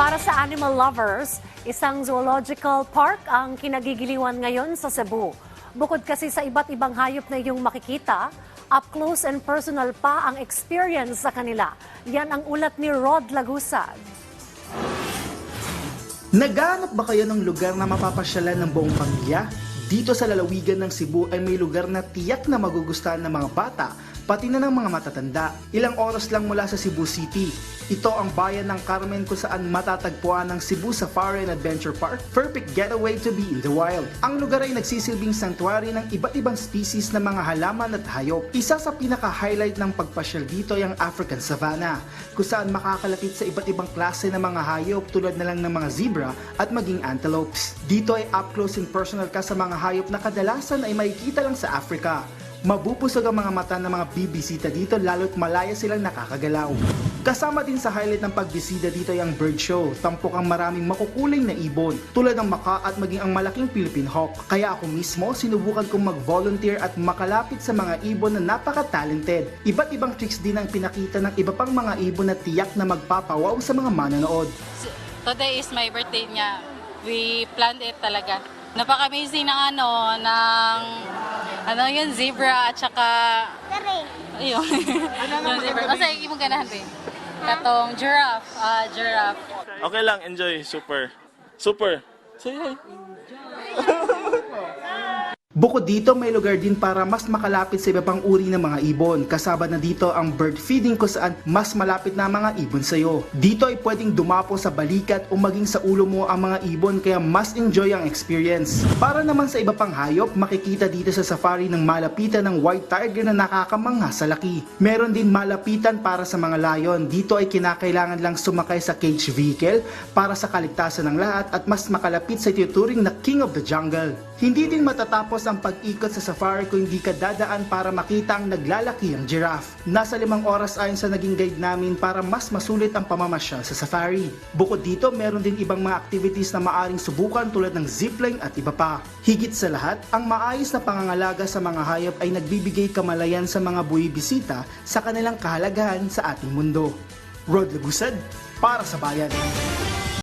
Para sa animal lovers, isang zoological park ang kinagigiliwan ngayon sa Cebu. Bukod kasi sa iba't ibang hayop na iyong makikita, up close and personal pa ang experience sa kanila. Yan ang ulat ni Rod Lagusad. Naghahanap ba kayo ng lugar na mapapasyalan ng buong pamilya? Dito sa lalawigan ng Cebu ay may lugar na tiyak na magugustuhan ng mga bata, pati na ng mga matatanda. Ilang oras lang mula sa Cebu City. Ito ang bayan ng Carmen kung saan matatagpuan ng Cebu Safari and Adventure Park. Perfect getaway to be in the wild. Ang lugar ay nagsisilbing sanctuary ng iba't ibang species ng mga halaman at hayop. Isa sa pinaka-highlight ng pagpasyal dito ay ang African Savannah, kung saan makakalapit sa iba't ibang klase ng mga hayop tulad na lang ng mga zebra at maging antelopes. Dito ay up close and personal ka sa mga hayop na kadalasan ay makikita lang sa Africa. Mabubusog ang mga mata ng mga bibisita dito lalo't malaya silang nakakagalaw. Kasama din sa highlight ng pagbisita dito ay ang bird show. Tampok ang maraming makukuling na ibon tulad ng maka at maging ang malaking Philippine hawk. Kaya ako mismo sinubukan kong mag-volunteer at makalapit sa mga ibon na napaka-talented. Iba't ibang tricks din ang pinakita ng iba pang mga ibon na tiyak na magpapawaw sa mga manonood. Today is my birthday niya. We planned it talaga. Napaka-amazing ng ano, ng ano yun, zebra at saka ayun. yung zebra. Kasi imong ganahan din. Katong giraffe, ah giraffe. Okay lang, enjoy. Super. Super. Say hi. Bukod dito, may lugar din para mas makalapit sa iba pang uri ng mga ibon. Kasama na dito ang bird feeding kung saan mas malapit na mga ibon sa'yo. Dito ay pwedeng dumapo sa balikat o maging sa ulo mo ang mga ibon kaya mas enjoy ang experience. Para naman sa iba pang hayop, makikita dito sa safari ng malapitan ng white tiger na nakakamangha sa laki. Meron din malapitan para sa mga lion. Dito ay kinakailangan lang sumakay sa cage vehicle para sa kaligtasan ng lahat at mas makalapit sa itinuturing na king of the jungle. Hindi din matatapos ang pag-ikot sa safari kung hindi ka dadaan para makita ang naglalaki ang giraffe. Nasa limang oras ayon sa naging guide namin para mas masulit ang pamamasyal sa safari. Bukod dito, meron din ibang mga activities na maaring subukan tulad ng zipline at iba pa. Higit sa lahat, ang maayos na pangangalaga sa mga hayop ay nagbibigay kamalayan sa mga buwibisita sa kanilang kahalagahan sa ating mundo. Rod Lagusad, para sa bayan.